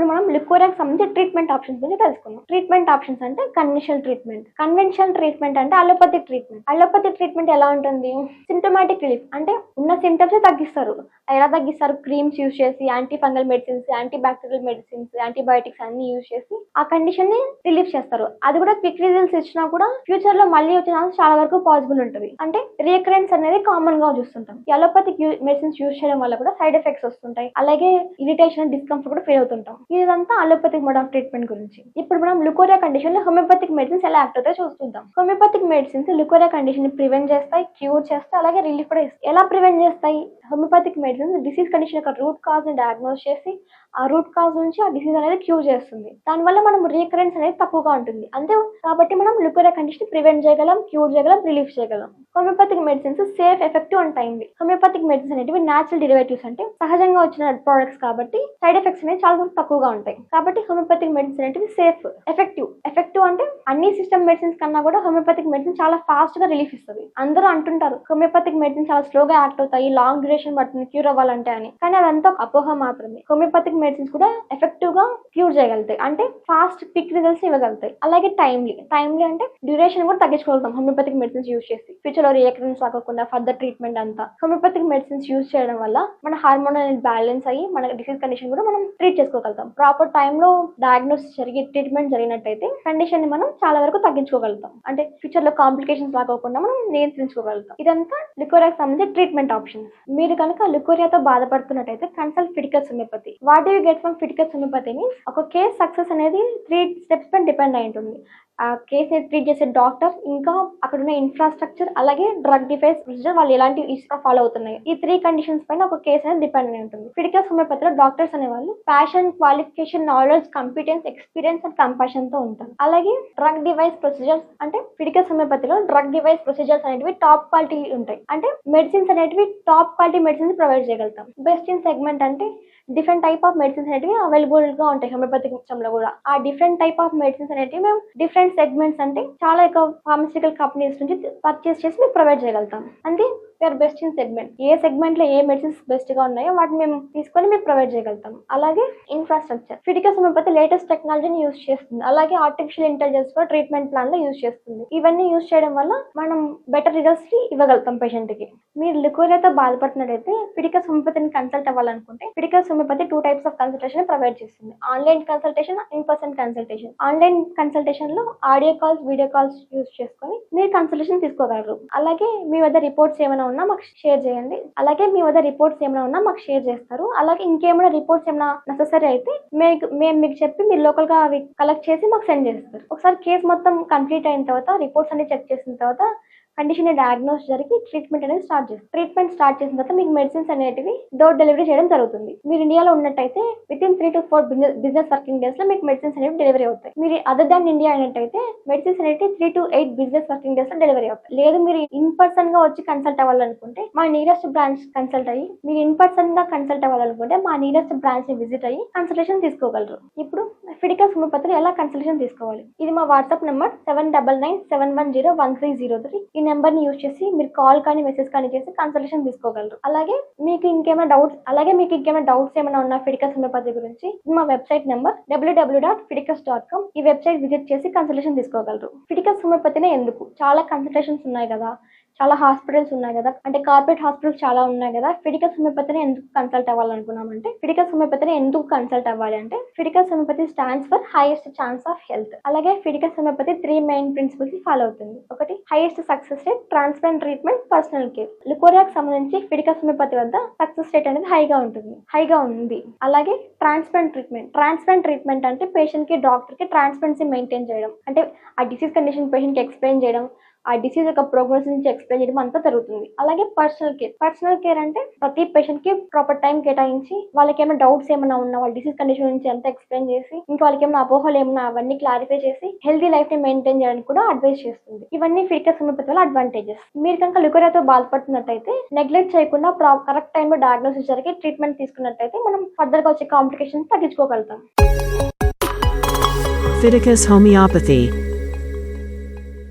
ఇప్పుడు మనం లికోరాకి సంబంధించి ట్రీట్మెంట్ ఆప్షన్స్ గురించి తెలుసుకుందాం. ట్రీట్మెంట్ ఆప్షన్స్ అంటే కన్వెన్షనల్ ట్రీట్మెంట్ కన్వెన్షనల్ ట్రీట్మెంట్ అంటే అలోపతిక్ ట్రీట్మెంట్ అలోపతిక్ ట్రీట్మెంట్ ఎలా ఉంటుంది? సింటమాటిక్ రిలీఫ్ అంటే ఉన్న సింటమ్స్ తగ్గిస్తారు. ఎలా తగ్గిస్తారు? క్రీమ్స్ యూస్ చేసి anti fungal medicines anti bacterial medicines antibiotics అన్ని యూస్ చేసి ఆ కండిషన్ని రిలీఫ్ చేస్తారు. అది కూడా క్విక్ రిజల్ట్స్ ఇచ్చినా కూడా ఫ్యూచర్లో మళ్ళీ వచ్చే చాలా వరకు పాసిబుల్ ఉంటుంది. అంటే రీకరెన్స్ అనేది కామన్గా చూస్తుంటాం. అలోపతిక్ మెడిసిన్స్ యూస్ చేయడం వల్ల కూడా సైడ్ ఎఫెక్ట్స్ వస్తుంటాయి. అలాగే ఇరిటేషన్ డిస్కంఫర్ట్ కూడా ఫీల్ అవుతుంటాం. ఇదంతా అలోపతిక్ మోడ్ ఆఫ్ ట్రీట్మెంట్ గురించి. ఇప్పుడు మనం లుకోరియా కండిషన్లో హోమియోపతిక్ మెడిసిన్స్ ఎలా యాక్ట్ అవుతాయో చూస్తుంటాం హోమియోపతిక్ మెడిసిన్స్ లుకోరియా కండిషన్ని ప్రివెంట్ చేస్తాయి క్యూర్ చేస్తాయి అలాగే రిలీఫ్ కూడా ఇస్తాయి. ఎలా ప్రివెంట్ చేస్తాయి? హోమియోపతిక్ మెడిసిన్స్ డిసీజ్ కండిషన్ యొక్క రూట్ కాజ్ని డయాగ్నోస్ చేసి ఆ రూట్ కాజ్ నుంచి ఆ డిసీజ్ అనేది క్యూర్ చేస్తుంది. దానివల్ల మనం రీకరెన్స్ అనేది తక్కువగా ఉంటుంది. అంతే కాబట్టి మనం లుకోరియా కండిషన్ ప్రివెంట్ చేయగలం క్యూర్ చేయగలం రిలీఫ్ చేయగలం. హోమియోపతిక్ మెడిసిన్స్ సేఫ్ ఎఫెక్టివ్ ఉంటాయి హోమియోపతిక్ మెడిసిన్స్ అనేటివి న్యాచురల్ డెరివేటివ్స్ అంటే సహజంగా వచ్చిన ప్రోడక్ట్స్ కాబట్టి సైడ్ ఎఫెక్ట్స్ అనేవి చాలా తక్కువ ఎక్కువగా ఉంటాయి. కాబట్టి హోమియోపతిక్ మెడిసిన్ అనేటివి సేఫ్ ఎఫెక్టివ్ ఎఫెక్టివ్ అంటే అన్ని సిస్టమ్ మెడిసిన్స్ కన్నా కూడా హోమియోపతిక్ మెడిసిన్ చాలా ఫాస్ట్గా రిలీఫ్ ఇస్తుంది. అందరూ అంటుంటారు హోమియోపతిక్ మెడిసిన్ చాలా స్లోగా యాక్ట్ అవుతాయి లాంగ్ డ్యూరేషన్ పడుతుంది క్యూర్ అవ్వాలంటే అని. కానీ అదంతా అపోహ మాత్రమే. హోమియోపతిక్ మెడిసిన్స్ కూడా ఎఫెక్టివ్గా క్యూర్ చేయగలుగుతాయి. అంటే ఫాస్ట్ క్విక్ రిజల్ట్స్ ఇవ్వగలుగుతాయి. అలాగే టైమ్లీ టైమ్లీ అంటే డ్యూరేషన్ కూడా తగ్గించుకోగలుగుతాం హోమియోపతిక్ మెడిసిన్స్ యూస్ చేసి. ఫ్యూచర్లో రియాక్రెన్స్ ఆగకుండా ఫర్దర్ ట్రీట్మెంట్ అంతా. హోమియోపతిక్ మెడిసిన్స్ యూజ్ చేయడం వల్ల మన హార్మోన్ అనేది బ్యాలెన్స్ అయ్యి మన డిసీజ్ కండిషన్ కూడా మనం ట్రీట్ చేసుకోగలుగుతాం. ప్రాపర్ టైంలో డయాగ్నోస్ జరిగి ట్రీట్మెంట్ జరిగినట్టయితే కండిషన్ని మనం చాలా వరకు తగ్గించుకోగలుగుతాం. అంటే ఫ్యూచర్లో కాంప్లికేషన్స్ రాకోకుండా మనం నియంత్రించుకోగలుగుతాం. ఇదంతా లికోరియాకి సంబంధించి ట్రీట్మెంట్ ఆప్షన్స్ మీరు కనుక లికోరియాతో బాధపడుతున్నట్టయితే consult ఫిటికల్ homeopathy what you get from ఫిటికల్ homeopathy means ఒక కేస్ సక్సెస్ అనేది త్రీ స్టెప్స్ పైన డిపెండ్ అయి ఉంటుంది. ఆ ట్రీట్ చేసే డాక్టర్ ఇంకా అక్కడ ఉన్న ఇన్ఫ్రాస్ట్రక్చర్ అలాగే డ్రగ్ డిఫెన్స్ ప్రొసీజర్ వాళ్ళు ఎలాంటి ఫాలో అవుతున్నాయి. ఈ త్రీ కండిషన్స్ పైన ఒక కేసు అనేది డిపెండ్ అయి ఉంటుంది. క్రిటికల్ హోమియోపతిలో డాక్టర్స్ అనేవాళ్ళు passion qualification knowledge competence experience and కంపాషన్తో ఉంటారు. అలాగే డ్రగ్ డివైస్ ప్రొసీజర్స్ అంటే క్రిటికల్ హోమియోపతిలో డ్రగ్ డివైస్ ప్రొసీజర్స్ అనేటివి టాప్ క్వాలిటీ ఉంటాయి. అంటే మెడిసిన్స్ అనేటివి టాప్ క్వాలిటీ మెడిసిన్స్ ప్రొవైడ్ చేయగలుగుతాం. బెస్ట్ ఇన్ సెగ్మెంట్ అంటే డిఫరెంట్ టైప్ ఆఫ్ మెడిసిన్స్ అనేటివి అవైలబుల్గా ఉంటాయి హోమియోపతిక్లో కూడా. ఆ డిఫరెంట్ టైప్ ఆఫ్ మెడిసిన్స్ అనేటివి మేము డిఫరెంట్ సెగ్మెంట్స్ అంటే చాలా ఎక్కువ ఫార్మసిటికల్ కంపెనీస్ నుంచి పర్చేస్ చేసి మీకు ప్రొవైడ్ చేయగలుగుతాం. అంటే వీఆర్ బెస్ట్ ఇన్ సెగ్మెంట్. ఏ సెగ్మెంట్లో ఏ మెడిసిన్స్ బెస్ట్గా ఉన్నాయో వాటిని మేము తీసుకొని మీకు ప్రొవైడ్ చేయగలుగుతాం. అలాగే ఇన్ఫ్రాస్ట్రక్చర్ ఫిటికల్ హోమియోపతి లేటెస్ట్ టెక్నాలజీని యూస్ చేస్తుంది. అలాగే ఆర్టిఫిషియల్ ఇంటెలిజెన్స్ కూడా ట్రీట్మెంట్ ప్లాన్లో యూస్ చేస్తుంది. ఇవన్నీ యూస్ చేయడం వల్ల మనం బెటర్ రిజల్ట్స్ ఇవ్వగలుగుతాం పేషెంట్కి మీరు లికోరియాతో బాధపడుతున్నట్టయితే ఫిడికస్ హోమియోపతిని కన్సల్ట్ అవ్వాలనుకుంటే Fidicus homeopathy two types of consultation provide చేస్తుంది. Online consultation in person consultation online కన్సల్టేషన్లో audio calls video calls use చేసుకొని మీరు కన్సల్టేషన్ తీసుకోగలరు. అలాగే మీ వద్ద రిపోర్ట్స్ ఏమైనా ఉన్నా మాకు షేర్ చేయండి. అలాగే మీ వద్ద రిపోర్ట్స్ ఏమైనా ఉన్నా మాకు షేర్ చేస్తారు. అలాగే ఇంకేమైనా రిపోర్ట్స్ ఏమైనా నెససరీ అయితే మీకు మేము మీకు చెప్పి మీరు లోకల్గా అవి కలెక్ట్ చేసి మాకు సెండ్ చేస్తారు. ఒకసారి కేసు మొత్తం కంప్లీట్ అయిన తర్వాత రిపోర్ట్స్ అన్ని చెక్ చేసిన తర్వాత కండిషన్ డయాగ్నోస్ జరిగి ట్రీట్మెంట్ అనేది స్టార్ట్ చేస్తారు. ట్రీట్మెంట్ స్టార్ట్ చేసిన తర్వాత మీకు మెడిసిన్స్ అనేటివి డోర్ డెలివరీ చేయడం జరుగుతుంది. మీరు ఇండియాలో ఉన్నట్టయితే within three to four business working డేస్లో మీకు మెడిసిన్స్ అనేవి డెలివరీ అవుతాయి. మీరు అదర్ దాన్ ఇండియా అయినట్టయితే మెడిసిన్స్ అనేవి three to eight business working డేస్లో డెలివరీ అవుతాయి. లేదు మీరు ఇన్ పర్సన్గా వచ్చి కన్సల్ట్ అవ్వాలనుకుంటే మా నియరెస్ట్ బ్రాంచ్ కన్సల్ట్ అయ్యి మీరు ఇన్ పర్సన్గా కన్సల్ట్ అవ్వాలనుకుంటే మా నియరెస్ట్ బ్రాంచ్ని విజిట్ అయ్యి కన్సల్టేషన్ తీసుకోగలరు. ఇప్పుడు ఫిడికల్ హోమియోపతిలో ఎలా కన్సల్టేషన్ తీసుకోవాలి? ఇది మా WhatsApp number seven double nine seven one zero one three zero three ఈ నెంబర్ని యూజ్ చేసి మీరు కాల్ కానీ మెసేజ్ కానీ చేసి కన్సల్టేషన్ తీసుకోగలరు. అలాగే మీకు ఇంకేమైనా డౌట్స్ అలాగే మీకు ఇంకేమైనా డౌట్స్ ఏమైనా ఉన్నా ఫిడికస్ హోమియోపతి గురించి మా website number W W dot Fidicus dot com ఈ వెబ్సైట్ విజిట్ చేసి కన్సల్టేషన్ తీసుకోగలరు. ఫిడికస్ హోమియోపతినే ఎందుకు? చాలా కన్సల్టేషన్స్ ఉన్నాయి కదా. చాలా హాస్పిటల్స్ ఉన్నాయి కదా. అంటే కార్పొరేట్ హాస్పిటల్స్ చాలా ఉన్నాయి కదా. ఫిడికస్ హోమియోపతిని ఎందుకు కన్సల్ట్ అవ్వాలనుకున్నామంటే ఫిడికస్ హోమియోపతిని ఎందుకు కన్సల్ట్ అవ్వాలి అంటే Fidicus homeopathy stands for highest chance of health అలాగే Fidicus homeopathy three main principles follow అవుతుంది. ఒకటి highest success rate transplant treatment personal care లుకోరియాకి సంబంధించి ఫిడికస్ హోమియోపతి వద్ద సక్సెస్ రేట్ అనేది హైగా ఉంటుంది. హైగా ఉంది. అలాగే ట్రాన్స్ప్లాంట్ ట్రీట్మెంట్ ట్రాన్స్ప్లాంట్ ట్రీట్మెంట్ అంటే పేషెంట్కి డాక్టర్కి ట్రాన్స్పరెన్సీ మెయింటైన్ చేయడం. అంటే ఆ డిసీజ్ కండిషన్ పేషెంట్కి ఎక్స్ప్లెయిన్ చేయడం. ఆ డిసీజ్ యొక్క ప్రోగ్రెస్ నుంచి ఎక్స్ప్లెయిన్ చేయడం అంతా జరుగుతుంది. అలాగే పర్సనల్ కేర్ పర్సనల్ కేర్ అంటే ప్రతి పేషెంట్కి ప్రాపర్ టైం కేటాయించి వాళ్ళకి ఏమైనా డౌట్స్ ఏమైనా ఉన్నా వాళ్ళ డిసీజ్ కండిషన్ నుంచి అంతా ఎక్స్ప్లెయిన్ చేసి ఇంకా వాళ్ళకి ఏమైనా అపోహలు ఏమైనా అవన్నీ క్లారిఫై చేసి హెల్తీ లైఫ్ని మెయింటైన్ చేయడానికి కూడా అడ్వైస్ చేస్తుంది. ఇవన్నీ ఫిట్నెస్ హోమియోపతి వల్ల అడ్వాంటేజెస్ మీరు కనుక లుకోరియాతో బాధపడుతున్నట్టయితే నెగ్లెక్ట్ చేయకుండా కరెక్ట్ టైంలో డయాగ్నోసిస్ జరిగి ట్రీట్మెంట్ తీసుకున్నట్టయితే మనం ఫర్దర్గా వచ్చే కాంప్లికేషన్స్ తగ్గించుకోగలుగుతాం. Fiticus Homeopathy.